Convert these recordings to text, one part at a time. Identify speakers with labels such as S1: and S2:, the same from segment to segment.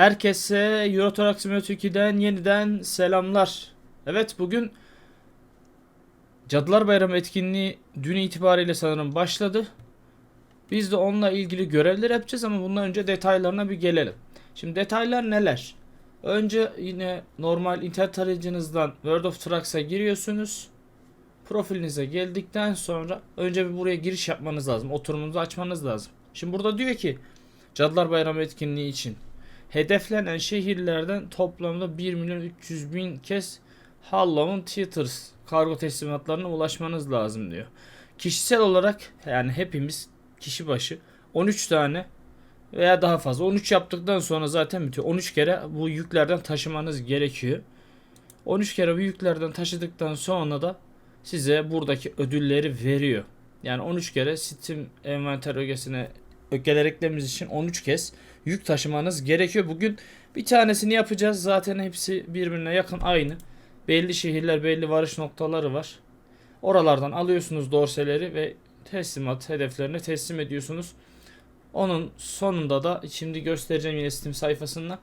S1: Herkese Euro Truck Simulator 2'den yeniden selamlar. Evet bugün Cadılar Bayramı etkinliği dün itibariyle sanırım başladı. Biz de onunla ilgili görevler yapacağız ama bundan önce detaylarına bir gelelim. Şimdi detaylar neler? Önce yine normal internet tarayıcınızdan World of Trucks'a giriyorsunuz. Profilinize geldikten sonra önce bir buraya giriş yapmanız lazım. Oturumunuzu açmanız lazım. Şimdi burada diyor ki Cadılar Bayramı etkinliği için hedeflenen şehirlerden toplamda 1 milyon 300 bin kez Halloween Theaters kargo teslimatlarına ulaşmanız lazım diyor. Kişisel olarak yani hepimiz kişi başı 13 tane veya daha fazla 13 yaptıktan sonra zaten bitiyor. 13 kere bu yüklerden taşımanız gerekiyor. 13 kere bu yüklerden taşıdıktan sonra da size buradaki ödülleri veriyor. Yani 13 kere Steam envanter ögesine ögeler eklememiz için 13 kez yük taşımanız gerekiyor. Bugün bir tanesini yapacağız. Zaten hepsi birbirine yakın aynı. Belli şehirler, belli varış noktaları var. Oralardan alıyorsunuz dorseleri ve teslimat hedeflerine teslim ediyorsunuz. Onun sonunda da şimdi göstereceğim yine Steam sayfasından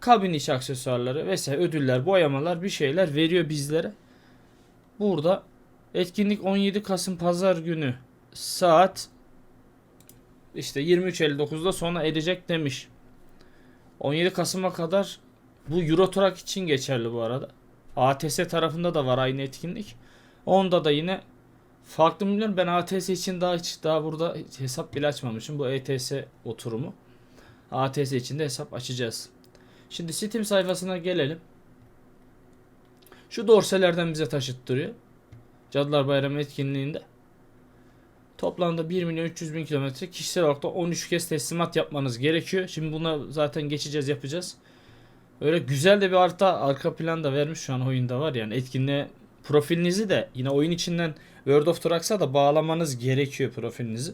S1: kabin içi aksesuarları vesaire ödüller, boyamalar bir şeyler veriyor bizlere. Burada etkinlik 17 Kasım Pazar günü saat işte 23.59'da sona erecek demiş. 17 Kasım'a kadar bu Euro Truck için geçerli bu arada. ATS tarafında da var aynı etkinlik. Onda da yine farklı bilmiyorum. Ben ATS için daha hiç daha burada hesap bile açmamışım. Bu ETS oturumu. ATS için de hesap açacağız. Şimdi Steam sayfasına gelelim. Şu dorselerden bize taşıttırıyor. Cadılar Bayramı etkinliğinde. Toplamda 1 milyon 300 bin kilometre kişisel olarak da 13 kez teslimat yapmanız gerekiyor. Şimdi buna zaten geçeceğiz yapacağız. Öyle güzel de bir harita arka plan da vermiş şu an oyunda var yani etkinliğe profilinizi de yine oyun içinden World of Trucks'a da bağlamanız gerekiyor profilinizi.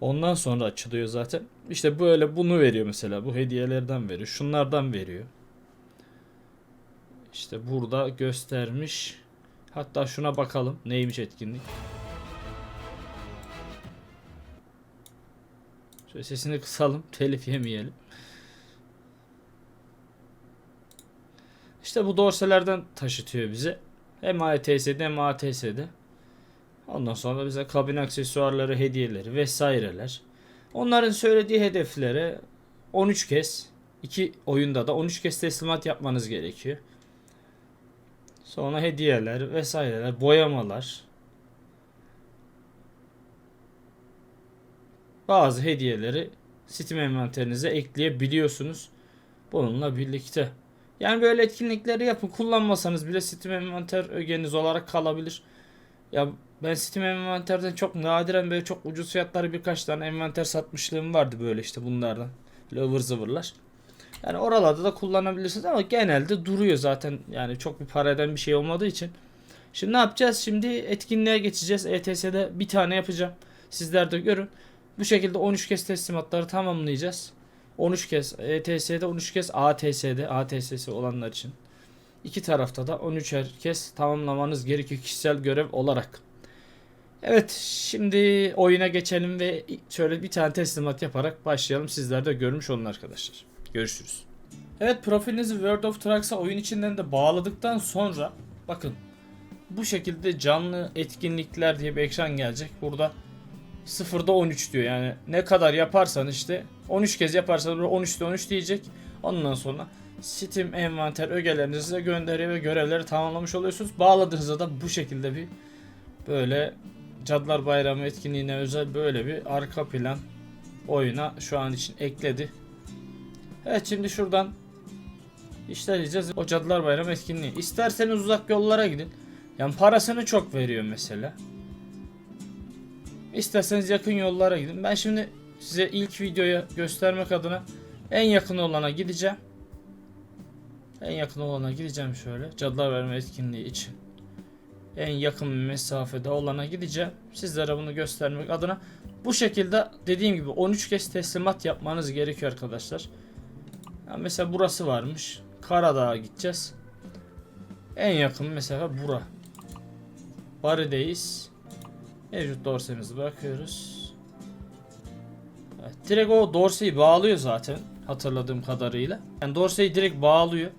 S1: Ondan sonra açılıyor zaten. İşte böyle bunu veriyor mesela. Bu hediyelerden veriyor. Şunlardan veriyor. İşte burada göstermiş. Hatta şuna bakalım. Neymiş etkinlik. Sesini kısalım. Telif yemeyelim. İşte bu dorselerden taşıtıyor bize. Hem ATS'de hem ATS'de. Ondan sonra bize kabin aksesuarları, hediyeleri vesaireler. Onların söylediği hedeflere 13 kez, iki oyunda da 13 kez teslimat yapmanız gerekiyor. Sonra hediyeler vesaireler, boyamalar. Bazı hediyeleri Steam envanterinize ekleyebiliyorsunuz. Bununla birlikte. Yani böyle etkinlikleri yapın. Kullanmasanız bile Steam envanter ögeniz olarak kalabilir. Ya ben Steam envanterden çok nadiren böyle çok ucuz fiyatları birkaç tane envanter satmışlığım vardı böyle işte bunlardan. Böyle ıvır zıvırlar. Yani oralarda da kullanabilirsiniz ama genelde duruyor zaten. Yani çok bir para eden bir şey olmadığı için. Şimdi ne yapacağız? Şimdi etkinliğe geçeceğiz. ETS'de bir tane yapacağım. Sizler de görün. Bu şekilde 13 kez teslimatları tamamlayacağız. 13 kez ETS'de 13 kez ATS'de ATS'si olanlar için. İki tarafta da 13'er kez tamamlamanız gerekiyor kişisel görev olarak. Evet şimdi oyuna geçelim ve şöyle bir tane teslimat yaparak başlayalım. Sizler de görmüş olun arkadaşlar. Görüşürüz. Evet profilinizi World of Trucks'a oyun içinden de bağladıktan sonra bakın bu şekilde canlı etkinlikler diye bir ekran gelecek. Burada 0'da 13 diyor yani ne kadar yaparsan işte 13 kez yaparsan 13'te 13 diyecek. Ondan sonra Steam envanter ögelerinize gönderiyor ve görevleri tamamlamış oluyorsunuz. Bağladığınızda da bu şekilde bir böyle Cadılar Bayramı etkinliğine özel böyle bir arka plan oyuna şu an için ekledi. Evet şimdi şuradan işleyeceğiz. O Cadılar Bayramı etkinliği. İsterseniz uzak yollara gidin. Yani parasını çok veriyor mesela. İsterseniz yakın yollara gidin. Ben şimdi size ilk videoya göstermek adına en yakın olana gideceğim. En yakın olana gideceğim şöyle. Cadılar Bayramı etkinliği için. En yakın mesafede olana gideceğim. Sizlere bunu göstermek adına. Bu şekilde dediğim gibi 13 kez teslimat yapmanız gerekiyor arkadaşlar. Yani mesela burası varmış. Karadağ'a gideceğiz. En yakın mesafe bura. Bari'deyiz. Mevcut dorsemizi bırakıyoruz. Evet, direkt o dorseyi bağlıyor zaten. Hatırladığım kadarıyla. Yani Dorsey'i direkt bağlıyor.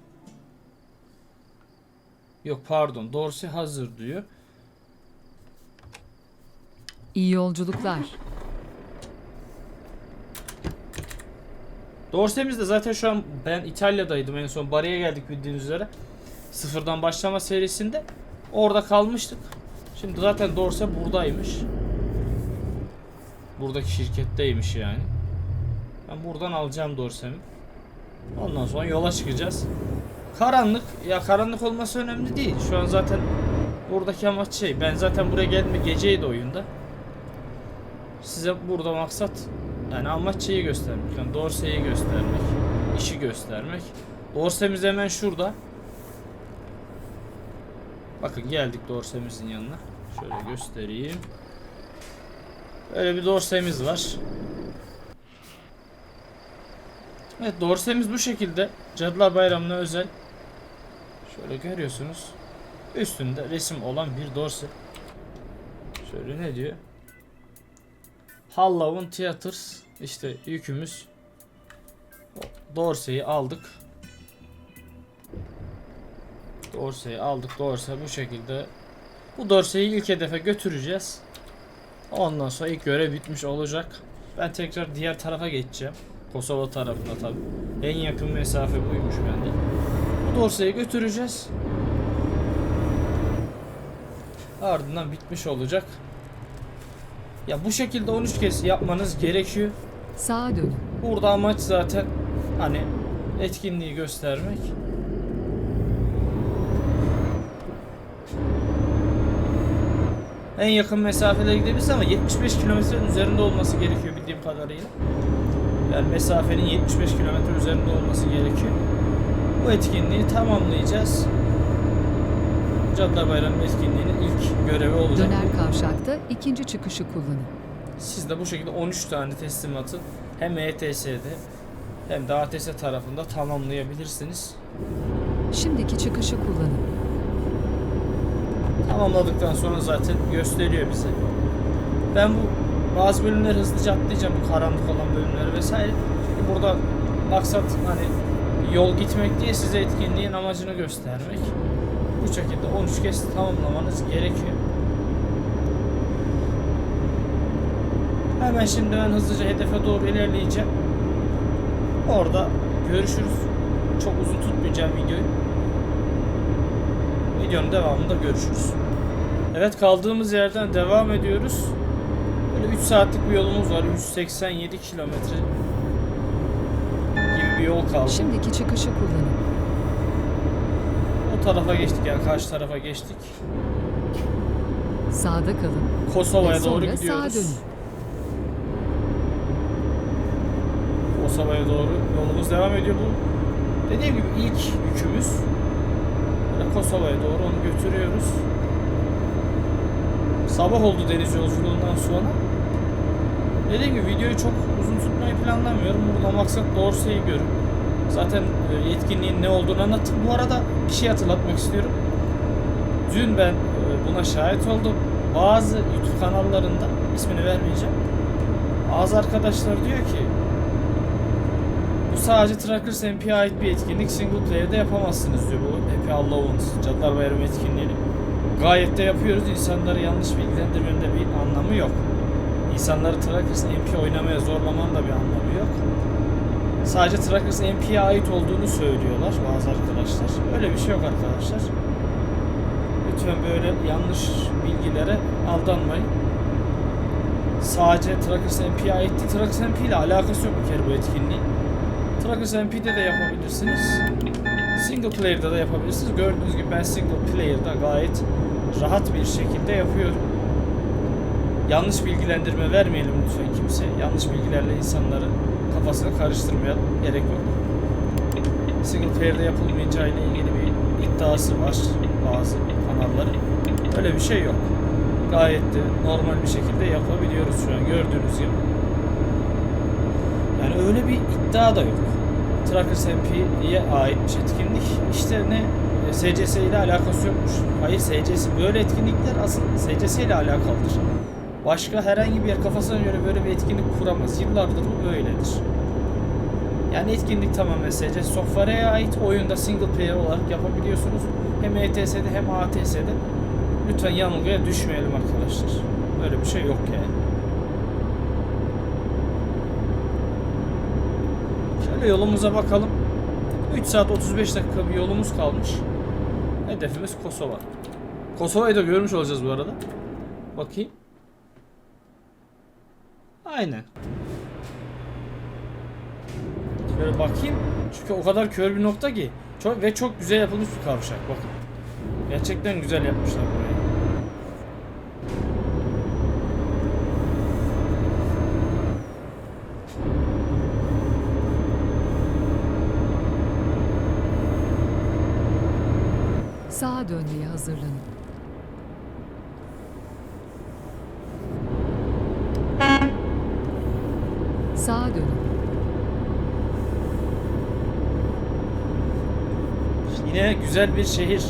S1: Yok pardon. Dorsey hazır diyor.
S2: İyi yolculuklar.
S1: Dorsey'miz de zaten şu an ben İtalya'daydım en son Bari'ye geldik bildiğiniz üzere. Sıfırdan başlama serisinde. Orada kalmıştık. Şimdi zaten Dorsey buradaymış. Buradaki şirketteymiş yani. Ben buradan alacağım Dorsey'mi. Ondan sonra yola çıkacağız. Karanlık. Ya karanlık olması önemli değil. Şu an zaten buradaki amaç şey. Ben zaten buraya gelme geceydi oyunda. Size burada maksat yani amaç şeyi göstermek. Yani Dorsey'i göstermek. işi göstermek. Dorsey'miz hemen şurada. Bakın geldik Dorsey'mizin yanına. Şöyle göstereyim. Böyle bir Dorsey'miz var. Evet Dorsey'miz bu şekilde. Cadılar Bayramı'na özel. Şöyle görüyorsunuz. Üstünde resim olan bir Dorsey. Şöyle ne diyor? Halloween Theaters işte yükümüz Dorsey'i aldık. Dorsey'i aldık. Dorsey bu şekilde. Bu Dorsey'i ilk hedefe götüreceğiz. Ondan sonra ilk görev bitmiş olacak. Ben tekrar diğer tarafa geçeceğim. Kosova tarafına tabi. En yakın mesafe buymuş bende. Bu Dorsey'i götüreceğiz. Ardından bitmiş olacak. Ya bu şekilde 13 kez yapmanız gerekiyor.
S2: Sağa dönün.
S1: Burada amaç zaten hani etkinliği göstermek. En yakın mesafelere gidebiliriz ama 75 kilometrenin üzerinde olması gerekiyor bildiğim kadarıyla. Yani mesafenin 75 kilometre üzerinde olması gerekiyor. Bu etkinliği tamamlayacağız. Cadılar Bayramı etkinliğinin ilk görevi olacak.
S2: Döner kavşakta ikinci çıkışı kullanın.
S1: Siz de bu şekilde 13 tane teslimatı hem ETS'de hem de ATS tarafında tamamlayabilirsiniz.
S2: Şimdiki çıkışı kullanın.
S1: Tamamladıktan sonra zaten gösteriyor bize. Ben bu bazı bölümleri hızlıca atlayacağım bu karanlık olan bölümleri vesaire. Çünkü burada maksat hani yol gitmek değil size etkinliğin amacını göstermek. Bu şekilde 13 kez tamamlamanız gerekiyor. Hemen şimdi ben hızlıca hedefe doğru ilerleyeceğim. Orada görüşürüz. Çok uzun tutmayacağım videoyu. Videonun devamında görüşürüz. Evet kaldığımız yerden devam ediyoruz. Böyle 3 saatlik bir yolumuz var. 187 kilometre gibi bir yol kaldı.
S2: Şimdiki çıkışı kullanın.
S1: O tarafa geçtik yani karşı tarafa geçtik.
S2: Sağda kalın.
S1: Kosova'ya doğru gidiyoruz. Kosova'ya doğru yolumuz devam ediyor bu. Dediğim gibi ilk yükümüz. Kosova'ya doğru onu götürüyoruz. Sabah oldu deniz yolculuğundan sonra. Dediğim gibi videoyu çok uzun tutmayı planlamıyorum. Burada maksat Dorsey'i görün. Zaten e, yetkinliğin ne olduğunu anlattım. Bu arada bir şey hatırlatmak istiyorum. Dün ben e, buna şahit oldum. Bazı YouTube kanallarında ismini vermeyeceğim. Bazı arkadaşlar diyor ki bu sadece Trackers MP'ye ait bir etkinlik. Single player'de yapamazsınız diyor bu Happy Allowance Cadılar Bayramı etkinliğini. Gayet de yapıyoruz. İnsanları yanlış bilgilendirmenin de bir anlamı yok. İnsanları Trackers MP oynamaya zorlamanın da bir anlamı yok. Sadece Trackers MP'ye ait olduğunu söylüyorlar bazı arkadaşlar. Öyle bir şey yok arkadaşlar. Lütfen böyle yanlış bilgilere aldanmayın. Sadece Trackers MP'ye ait değil. Trackers MP ile alakası yok bir kere bu etkinliğin. Trackers MP'de de yapabilirsiniz. Single player'da da yapabilirsiniz. Gördüğünüz gibi ben single player'da gayet rahat bir şekilde yapıyorum. Yanlış bilgilendirme vermeyelim lütfen kimse. Yanlış bilgilerle insanların kafasını karıştırmayalım. Gerek yok. Single player'da yapılmayacağı ile ilgili bir iddiası var bazı kanalların. Öyle bir şey yok. Gayet de normal bir şekilde yapabiliyoruz şu an gördüğünüz gibi. Yani öyle bir iddia da yok. Trackers MP'ye aitmiş etkinlik. İşte ne e, SCS ile alakası yokmuş. Hayır SCS böyle etkinlikler asıl SCS ile alakalıdır. Başka herhangi bir yer kafasına göre böyle bir etkinlik kuramaz. Yıllardır bu böyledir. Yani etkinlik tamamen sadece software'e ait oyunda single player olarak yapabiliyorsunuz. Hem ETS'de hem ATS'de. Lütfen yanılgıya düşmeyelim arkadaşlar. Böyle bir şey yok yani. Şöyle yolumuza bakalım. 3 saat 35 dakika bir yolumuz kalmış. Hedefimiz Kosova. Kosova'yı da görmüş olacağız bu arada. Bakayım. Aynen. Şöyle bakayım. Çünkü o kadar kör bir nokta ki. Çok ve çok güzel yapılmış bir kavşak. Bakın. Gerçekten güzel yapmışlar burayı.
S2: Sağa dönmeye hazırlanın. Sağa dönün.
S1: Yine güzel bir şehir.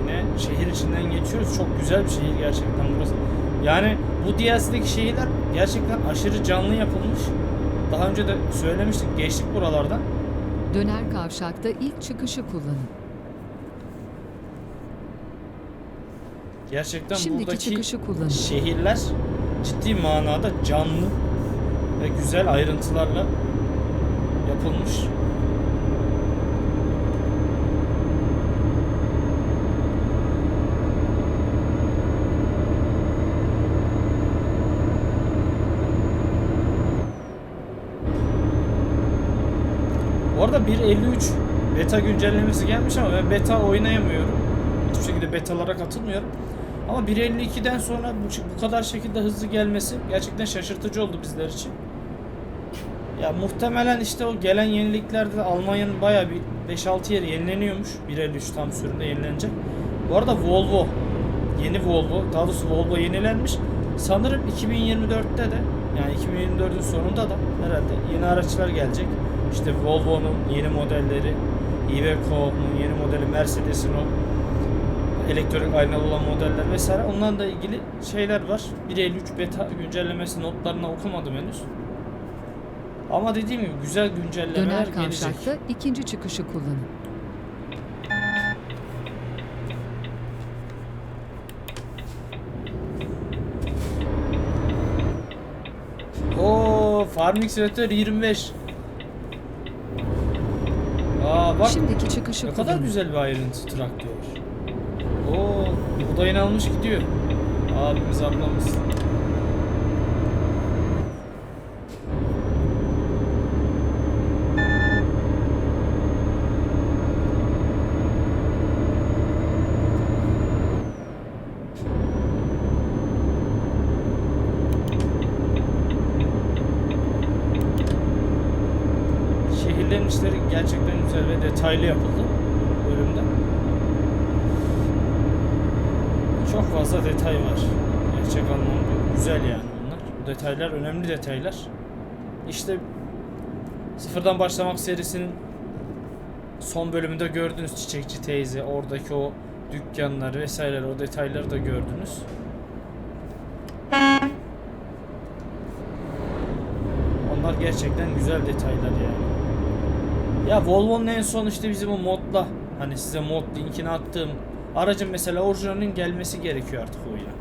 S1: Yine şehir içinden geçiyoruz. Çok güzel bir şehir gerçekten burası. Yani bu DLC'deki şehirler gerçekten aşırı canlı yapılmış. Daha önce de söylemiştik. Geçtik buralardan.
S2: Döner kavşakta ilk çıkışı kullanın.
S1: Gerçekten
S2: Şimdiki
S1: buradaki
S2: çıkışı kullanın.
S1: şehirler ciddi manada canlı ve güzel ayrıntılarla yapılmış. Bu arada 1.53 beta güncellemesi gelmiş ama ben beta oynayamıyorum. Hiçbir şekilde betalara katılmıyorum. Ama 1.52'den sonra bu, bu kadar şekilde hızlı gelmesi gerçekten şaşırtıcı oldu bizler için. Ya muhtemelen işte o gelen yeniliklerde de Almanya'nın bayağı bir 5-6 yeri yenileniyormuş. 1.53 tam sürümde yenilenecek. Bu arada Volvo, yeni Volvo, daha doğrusu Volvo yenilenmiş. Sanırım 2024'te de yani 2024'ün sonunda da herhalde yeni araçlar gelecek. İşte Volvo'nun yeni modelleri, Iveco'nun yeni modeli, Mercedes'in o elektronik aynalı olan modeller vesaire onlarla da ilgili şeyler var. 1.53 beta güncellemesi notlarını okumadım henüz. Ama dediğim gibi güzel güncellemeler
S2: Döner
S1: gelecek.
S2: kavşakta ikinci çıkışı kullanın.
S1: Oo, Farming Simulator 25. Aa bak
S2: Şimdiki çıkışı
S1: ne kadar
S2: kullanın.
S1: güzel bir ayrıntı traktör. Oo, buğdayını almış gidiyor. Abimiz ablamız. Çok fazla detay var. Gerçek anlamda güzel yani bunlar. Bu detaylar önemli detaylar. İşte Sıfırdan Başlamak serisinin son bölümünde gördünüz Çiçekçi teyze, oradaki o dükkanlar vesaire o detayları da gördünüz. Onlar gerçekten güzel detaylar yani. Ya Volvo'nun en son işte bizim o modla hani size mod linkini attığım aracın mesela orijinalinin gelmesi gerekiyor artık oyuna.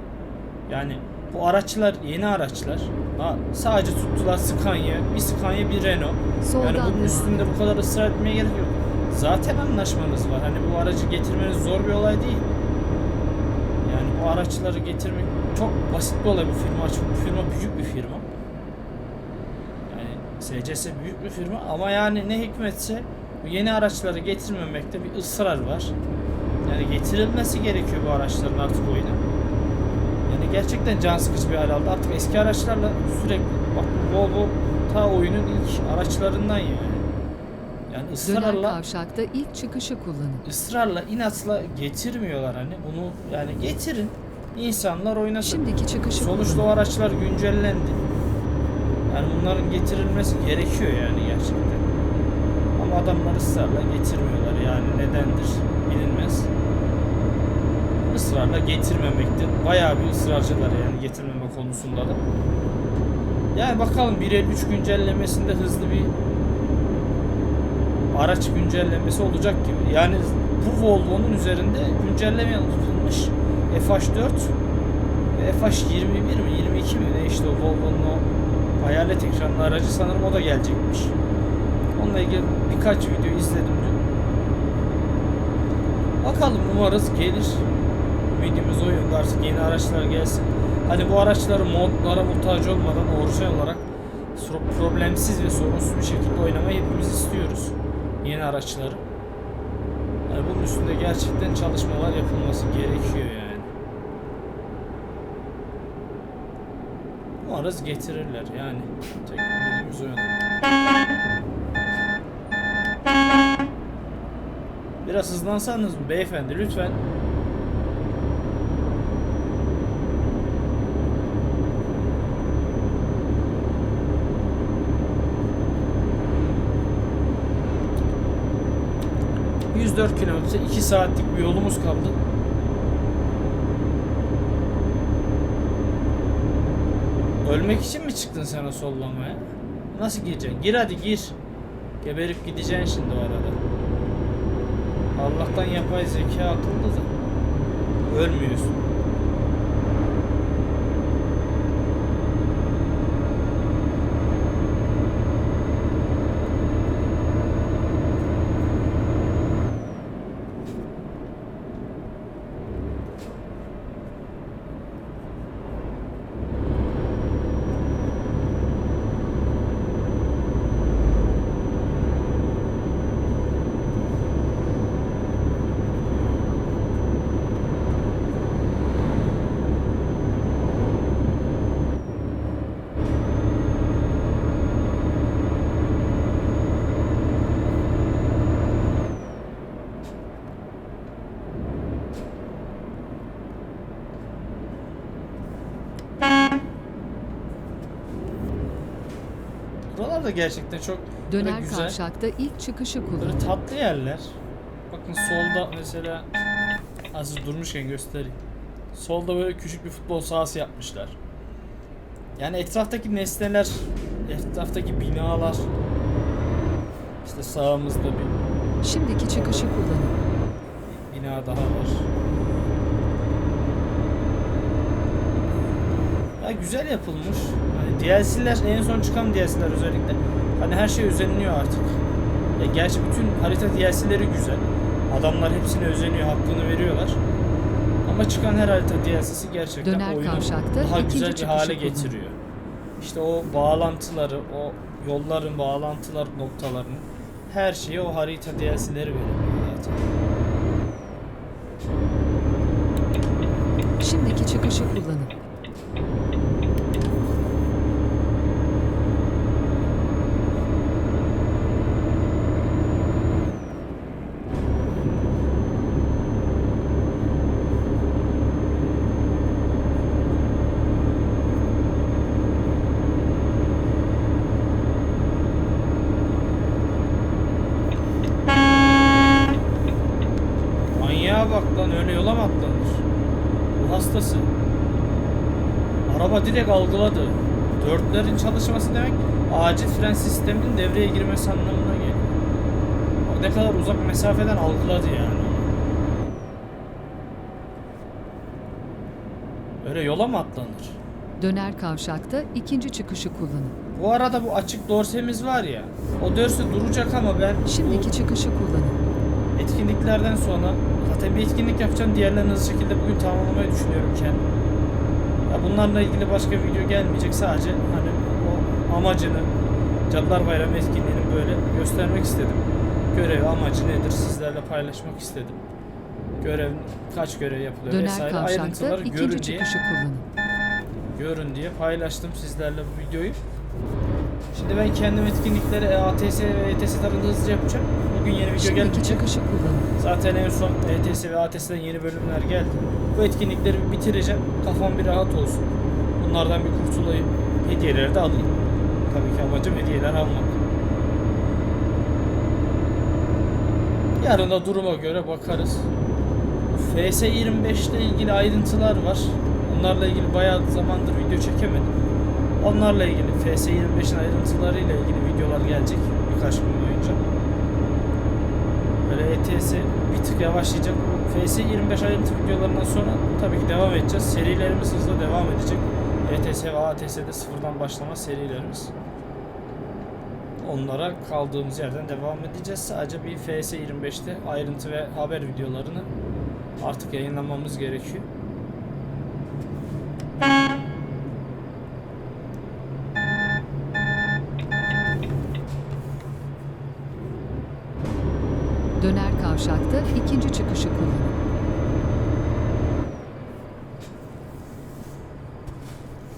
S1: Yani bu araçlar yeni araçlar. Ha, sadece tuttular Scania, bir Scania bir Renault.
S2: Soldan
S1: Yani bunun üstünde bu kadar ısrar etmeye gerek yok. Zaten anlaşmanız var. Hani bu aracı getirmeniz zor bir olay değil. Yani bu araçları getirmek çok basit bir olay. Bu firma çok bu firma büyük bir firma. Yani SCS büyük bir firma ama yani ne hikmetse bu yeni araçları getirmemekte bir ısrar var. Yani getirilmesi gerekiyor bu araçların artık oyuna. Yani gerçekten can sıkıcı bir hal aldı. Artık eski araçlarla sürekli bak bu Volvo ta oyunun ilk araçlarından yani. Yani
S2: Döner
S1: ısrarla
S2: kavşakta ilk çıkışı kullanın.
S1: ısrarla inatla getirmiyorlar hani bunu yani getirin insanlar oynasın.
S2: Şimdiki çıkışı
S1: Sonuçta o
S2: kullanın.
S1: araçlar güncellendi. Yani bunların getirilmesi gerekiyor yani gerçekten. Ama adamlar ısrarla getirmiyorlar yani nedendir. Israrla getirmemekte bayağı bir ısrarcılar yani getirmeme konusunda da. Yani bakalım 1.53 güncellemesinde hızlı bir araç güncellemesi olacak gibi. Yani bu Volvo'nun üzerinde güncelleme yapılmış FH4 ve FH21 mi 22 mi ne işte o Volvo'nun o hayalet ekranlı aracı sanırım o da gelecekmiş. Onunla ilgili birkaç video izledim dün. Bakalım umarız gelir. Ümidimiz o yönde artık yeni araçlar gelsin. Hani bu araçları modlara muhtaç olmadan orijinal olarak problemsiz ve sorunsuz bir şekilde oynamayı hepimiz istiyoruz. Yeni araçları. Yani bunun üstünde gerçekten çalışmalar yapılması gerekiyor yani. Umarız getirirler yani. Tek ümidimiz o yönde. Biraz hızlansanız mı beyefendi lütfen. ...104 kilometre 2 saatlik bir yolumuz kaldı. Ölmek için mi çıktın sen o sollamaya? Nasıl gireceksin? Gir hadi gir. Geberip gideceksin şimdi o arada. Allah'tan yapay zeka akıllı da. Ölmüyorsun. Buralar da gerçekten çok böyle
S2: Döner
S1: güzel.
S2: kavşakta ilk çıkışı
S1: Böyle
S2: kullanın.
S1: tatlı yerler. Bakın solda mesela az durmuşken göstereyim. Solda böyle küçük bir futbol sahası yapmışlar. Yani etraftaki nesneler, etraftaki binalar. İşte sağımızda bir
S2: Şimdiki çıkışı kullanın.
S1: bina daha var. Ya güzel yapılmış. Hani DLC'ler en son çıkan DLC'ler özellikle. Hani her şey özeniliyor artık. Ya gerçi bütün harita DLC'leri güzel. Adamlar hepsine özeniyor, hakkını veriyorlar. Ama çıkan her harita DLC'si gerçekten
S2: Döner
S1: oyunu daha
S2: ikinci
S1: güzel bir hale getiriyor. İşte o bağlantıları, o yolların bağlantılar noktalarını her şeyi o harita DLC'leri veriyor zaten.
S2: Şimdiki çıkışı kullanın.
S1: Manyağa bak lan öyle yola mı atlanır? Bu hastası. Araba direkt algıladı. Dörtlerin çalışması demek acil fren sisteminin devreye girmesi anlamına geliyor. Ne kadar uzak mesafeden algıladı yani. Öyle yola mı atlanır?
S2: Döner kavşakta ikinci çıkışı kullanın.
S1: Bu arada bu açık dorsemiz var ya. O dorse duracak ama ben
S2: Şimdiki çıkışı kullanın.
S1: etkinliklerden sonra zaten bir etkinlik yapacağım. Diğerlerini hızlı şekilde bugün tamamlamayı düşünüyorum kendim. Ya bunlarla ilgili başka video gelmeyecek. Sadece hani o amacını Cadılar Bayramı etkinliğinin böyle göstermek istedim. Görev amacı nedir sizlerle paylaşmak istedim. Görev kaç görev yapılıyor
S2: Döner
S1: vesaire ayrıntıları görün diye
S2: kullanın.
S1: görün diye paylaştım sizlerle bu videoyu. Şimdi ben kendim etkinlikleri E ATS ve ETS tarafında hızlıca yapacağım. Bugün yeni video
S2: Şimdiki
S1: gelmeyecek. Zaten en son ETS ve ATS'den yeni bölümler geldi. Bu etkinlikleri bitireceğim. Kafam bir rahat olsun. Bunlardan bir kurtulayım. Hediyeleri de alayım. Tabii ki amacım hediyeler almak. Yarın da duruma göre bakarız. FS25 ile ilgili ayrıntılar var. Onlarla ilgili bayağı zamandır video çekemedim. Onlarla ilgili FS25'in ayrıntılarıyla ilgili videolar gelecek birkaç gün boyunca. Böyle ETS bir tık yavaşlayacak. FS25 ayrıntı videolarından sonra tabii ki devam edeceğiz. Serilerimiz hızla devam edecek. ETS ve ATS'de sıfırdan başlama serilerimiz. Onlara kaldığımız yerden devam edeceğiz. Sadece bir FS25'te ayrıntı ve haber videolarını artık yayınlamamız gerekiyor.
S2: Döner kavşakta ikinci çıkışı kullanın.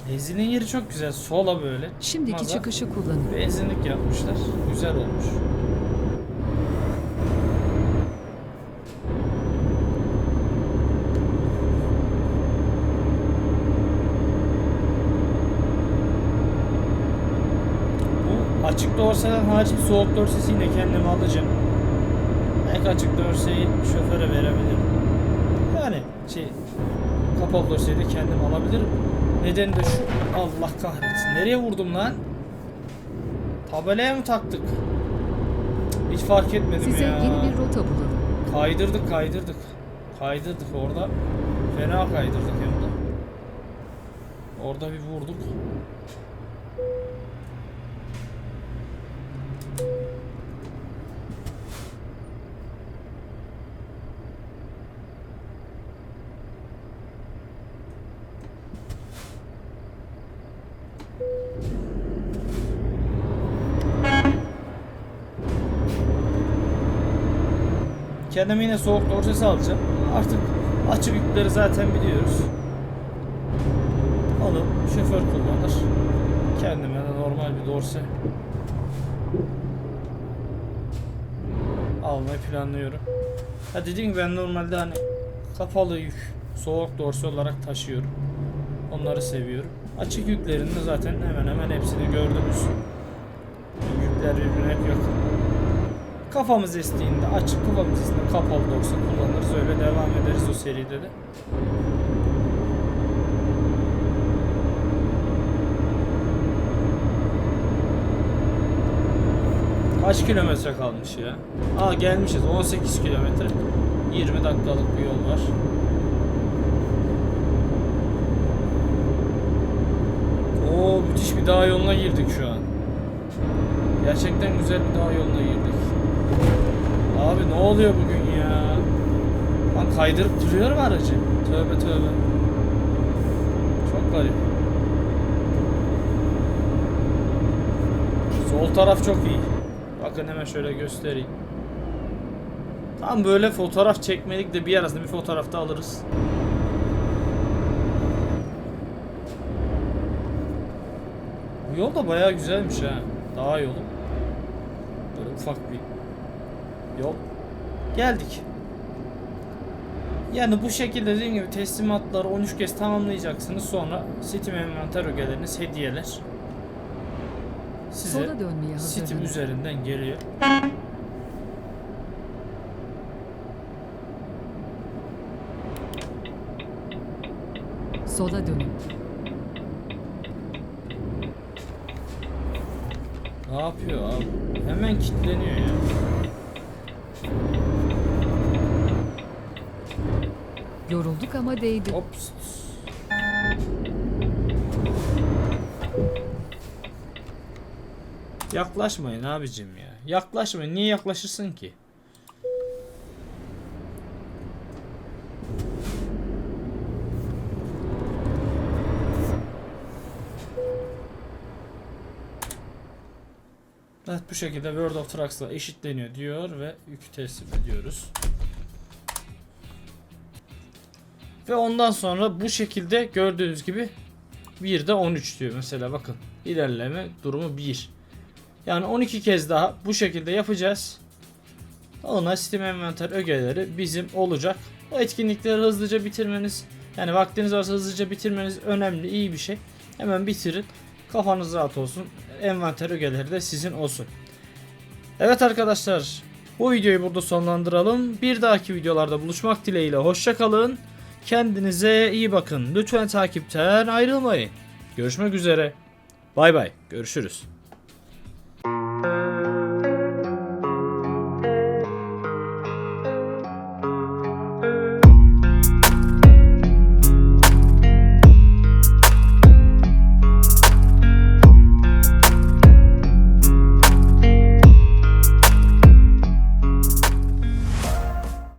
S1: Benzinliğin yeri çok güzel. Sola böyle.
S2: Şimdiki
S1: Çıkmaza
S2: çıkışı kullanın.
S1: Benzinlik yapmışlar. Güzel olmuş. Bu açık dorsadan bir soğuk dorsesi yine kendime alacağım. Belki açık dorseyi şoföre verebilirim. Yani şey kapalı dorseyi de kendim alabilirim. Nedeni de şu. Allah kahretsin. Nereye vurdum lan? Tabelaya mı taktık? Hiç fark etmedim
S2: Size
S1: ya.
S2: yeni bir rota bulalım.
S1: Kaydırdık kaydırdık. Kaydırdık orada. Fena kaydırdık hem de. Orada bir vurduk. Kendime yine soğuk dorsesi alacağım. Artık açık yükleri zaten biliyoruz. Onu şoför kullanır. Kendime de normal bir dorse almayı planlıyorum. Ha dediğim gibi ben normalde hani kapalı yük, soğuk dorse olarak taşıyorum. Onları seviyorum. Açık yüklerinde zaten hemen hemen hepsini gördünüz. Yükler birbirine yakın. Kafamız estiğinde açık kafamız estiğinde kapalı dorsa kullanırız. Öyle devam ederiz o seride de. Kaç kilometre kalmış ya? Aa gelmişiz 18 kilometre. 20 dakikalık bir yol var. Oo müthiş bir dağ yoluna girdik şu an. Gerçekten güzel bir dağ yoluna girdik. Abi ne oluyor bugün ya? Lan kaydırıp duruyor mu aracı? Tövbe tövbe. Çok garip. Sol taraf çok iyi. Bakın hemen şöyle göstereyim. Tam böyle fotoğraf çekmelik de bir arasında bir fotoğrafta alırız. Bu yol da bayağı güzelmiş ha. Dağ yolu. Böyle ufak bir yol. Geldik. Yani bu şekilde dediğim gibi teslimatları 13 kez tamamlayacaksınız. Sonra Steam envanter ögeleriniz hediyeler. Size Steam üzerinden geliyor.
S2: Sola dönün.
S1: Ne yapıyor abi? Hemen kilitleniyor ya.
S2: Yorulduk ama değdi.
S1: Ops. Yaklaşmayın abicim ya. Yaklaşmayın. Niye yaklaşırsın ki? Bu şekilde World of Trucks'la eşitleniyor diyor ve yükü teslim ediyoruz. Ve ondan sonra bu şekilde gördüğünüz gibi 1'de 13 diyor mesela bakın. ilerleme durumu 1. Yani 12 kez daha bu şekilde yapacağız. Ona Steam Envanter ögeleri bizim olacak. O etkinlikleri hızlıca bitirmeniz yani vaktiniz varsa hızlıca bitirmeniz önemli iyi bir şey. Hemen bitirin. Kafanız rahat olsun. Envanter ögeleri de sizin olsun. Evet arkadaşlar bu videoyu burada sonlandıralım. Bir dahaki videolarda buluşmak dileğiyle hoşçakalın. Kendinize iyi bakın. Lütfen takipten ayrılmayın. Görüşmek üzere. Bay bay. Görüşürüz.